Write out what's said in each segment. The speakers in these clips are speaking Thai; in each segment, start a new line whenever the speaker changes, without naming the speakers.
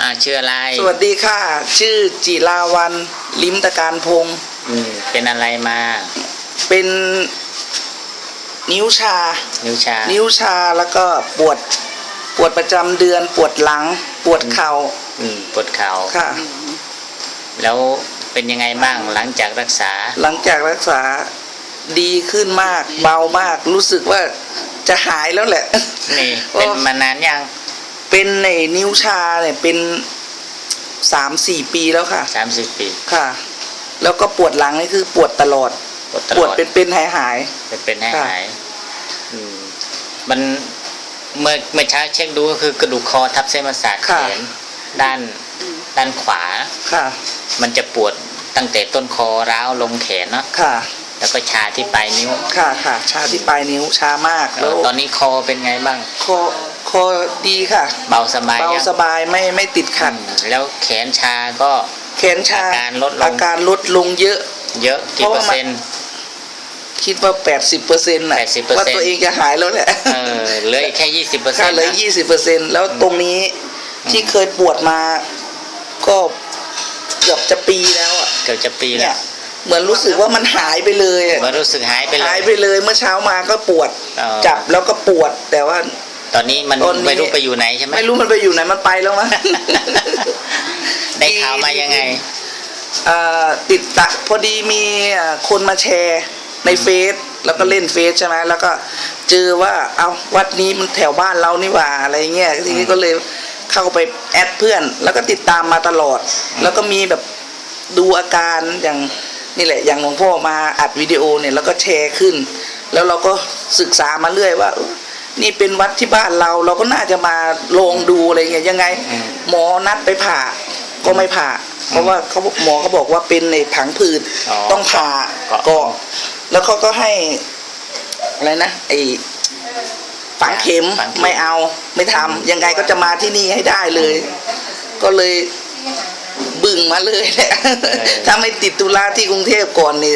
อ่าชื่ออะไร
สวัสดีค่ะ ชื่อจิราวันลิมตะการพงศ์
อืมเป็นอะไรมา
เป็น นิ้วชา
นิ้วชา
นิ้วชาแล้วก็ปวดปวดประจำเดือนปวดหลัง ปวดเข่า
อืมปวดเข่า
ค่ะ
แล้วเป็นยังไงบ้างหลังจากรักษา
หลังจากรักษาดีขึ้นมาก เบามากรู้สึกว่าจะหายแล้วแหละ
นี่
โอ้
เป็นมานานยัง
เป็นในนิ้วชาเนี่ยเป็นสามสี่ปีแล้วค่ะ
สามสิบปี
ค่ะ แล้วก็ปวดหลังนี่คือปวดตลอด
ปวดต
ป
ล
วด
อด
เป็นเป็นหายหาย
เป็นเป็นให้
ค่ะ
หายอืมมันเมื่อเมื่อเช้าเช็คดูก็คือกระดูกคอทับเส้นประสาทแขนด้านด้านขวา
ๆค่ะ
มันจะปวดตั้งแต่ต้นคอร้าวลงแขนเนาะ
ค่ะ
แล้วก็ชาที่ปลายนิ้ว
ค่ะค่ะ ชาที่ปลายนิ้วชามาก
แล้
แล้วว
ตอนนี้คอเป็นไงบ้าง
คอ คอดีค่ะ
เบาสบาย
เบา
ยัง
สบายไม่ไม่ติดขัด
อืมแล้วแขนชาก็
แขนชา
อาการลดลง
อาการลดลงเยอะ
เยอะกี่เปอร์เซ็นต์
คิดว่า80เปอร์เซ็นต์ะ
80%
ว่าตัวเองจะหายแล้วแหละ
เออเหลืออีกแค่ยี่สิบเปอร์เซ็
ค่ะ
นต์
เหลือ20เปอร์เซ็นต์แล้วตรงนี้ที่เคยปวดมา ก็เกือบจะปีแล้วอะ
เกือบจะปี
เนี่
แล้
ยวเหมือนรู้สึกว่ามันหายไปเลยอะ
มันรู้สึกหายไปเล
หาย
ย
ไปเลยเมื่อเช้ามาก็ปวด
อ๋อ
จับแล้วก็ปวดแต่ว่า
ตอนนี้มัน
ตอนนี้
ไม่รู้ไปอยู่ไหนใช่ไหม
ไม่รู้มันไปอยู่ไหนมันไปแล้วมั้ง
ได้ข่าวมายังไง
เอ่อติดตะพอดีมีเอ่อคนมาแชร์ในเฟซแล้วก็เล่นเฟซใช่ไหมแล้วก็เจอว่าเอาวัดนี้มันแถวบ้านเรานี่หว่าอะไรเงี้ยทีนี้ก็เลยเข้าไปแอดเพื่อน แล้วก็ติดตามมาตลอด แล้วก็มีแบบดูอาการอย่างนี่แหละ อย่างหลวงพ่อมาอัดวิดีโอเนี่ยแล้วก็แชร์ขึ้น แล้วเราก็ศึกษามาเรื่อยว่าเออ นี่เป็นวัดที่บ้านเรา เราก็น่าจะมาลองดูอะไรเงี้ยยังไง
อืม
หมอนัดไปผ่าก็ไม่ผ่า เพราะว่าเขาหมอเขาบอกว่าเป็นในผังผืด
อ๋อ
ต้องผ่า
ก็
ก็แล้วเขาก็ให้อะไรนะไอฝังเข็ม
ฝังเข็ม
ไม่เอาไม่ทำยังไงก็จะมาที่นี่ให้ได้เลย ก็เลยบึ่งมาเลยแหละถ้าไม่ติดตุลาที่กรุงเทพก่อนนี่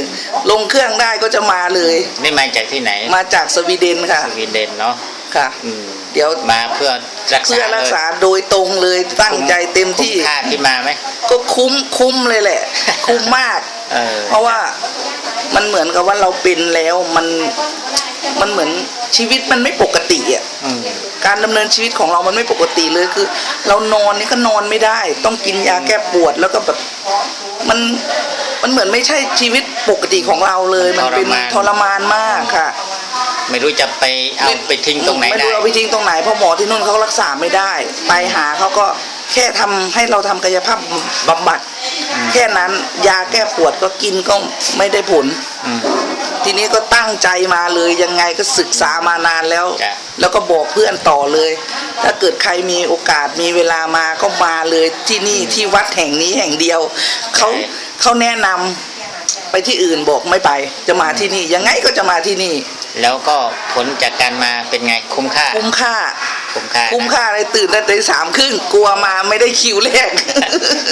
ลงเครื่องได้ก็จะมาเลย
นี่มาจากที่ไหน
มาจากสวีเดนค่ะ
สวีเดนเนาะ
ค่ะ
อืม
เดี๋ยว
มาเพื่อรักษา
เพื่อรักษา
เลย
โดยตรงเลยตั้งใจเต็มที่
คุ้ค่าที่มาไหม
ก็คุ้มคุ้มเลยแหละ คุ้มมาก
เออ
เพราะว่ามันเหมือนกับว่าเราเป็นแล้วมันมันเหมือนชีวิตมันไม่ปกติอะ
อืม
การดำเนินชีวิตของเรามันไม่ปกติเลยคือ เรานอนนี่ก็นอนไม่ได้ ต้องกินยาแก้ปวดแล้วก็แบบมันมันเหมือนไม่ใช่ชีวิตปกติของเราเลย มันเป็นทรมานมากค่ะ
ไม่รู้จะไปเอาไปทิ้งตรงไหน
ไม่
ได้
รู้เอาไปทิ้งตรงไหนเพราะหมอที่นู่นเขารักษาไม่ได้ ไปหาเขาก็แค่ทำให้เราทำกายภาพบำบัด แค่นั้นยาแก้ปวดก็กินก็ไม่ได้ผล
อืม
ทีนี้ก็ตั้งใจมาเลยยังไงก็ศึกษามานานแล้ว
จ้ะ
แล้วก็บอกเพื่อนต่อเลย ถ้าเกิดใครมีโอกาสมีเวลามาก็มาเลยที่นี่ที่วัดแห่งนี้แห่งเดียวเขาเขาแนะนำไปที่อื่นบอกไม่ไป จะมาที่นี่ยังไงก็จะมาที่นี่
แล้วก็ผลจากการมาเป็นไงคุ้มค่า
คุ้มค่า
คุ้มค่า
คุ้ม
นะ
ค่าเลยตื่นตั้งแต่สามครึ่งกลัวมาไม่ได้คิวแรก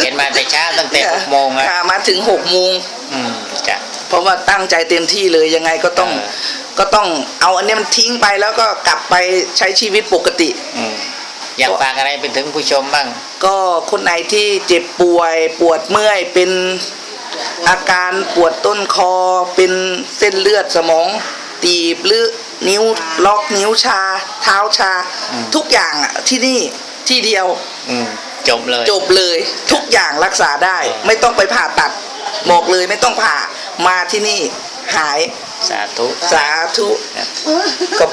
เห็นมาแต่เช้าตั้งแต่หกโมงแล้ว
ค่ะมาถึงหกโมง
อืมจ้ะ
เพราะว่าตั้งใจเต็มที่เลยยังไงก็ต้อง
เออ
ก็ต้องเอาอันนี้มันทิ้งไปแล้วก็กลับไปใช้ชีวิตปกติ
อืมอยากฝากอะไรไปถึงผู้ชมบ้าง
ก็คนไหนที่เจ็บป่วยปวดเมื่อยเป็นอาการปวดต้นคอเป็นเส้นเลือดสมอง ตีบหรือนิ้วล็อกนิ้วชา เท้าชา
อืม
ทุกอย่างอะที่นี่ที่เดียว
อืมจบเลย
จบเลยทุกอย่างรักษาได้
เออ
ไม่ต้องไปผ่าตัดบอกเลยไม่ต้องผ่ามาที่นี่หาย
สาธุ
สาธุ
ครับ
ขอบ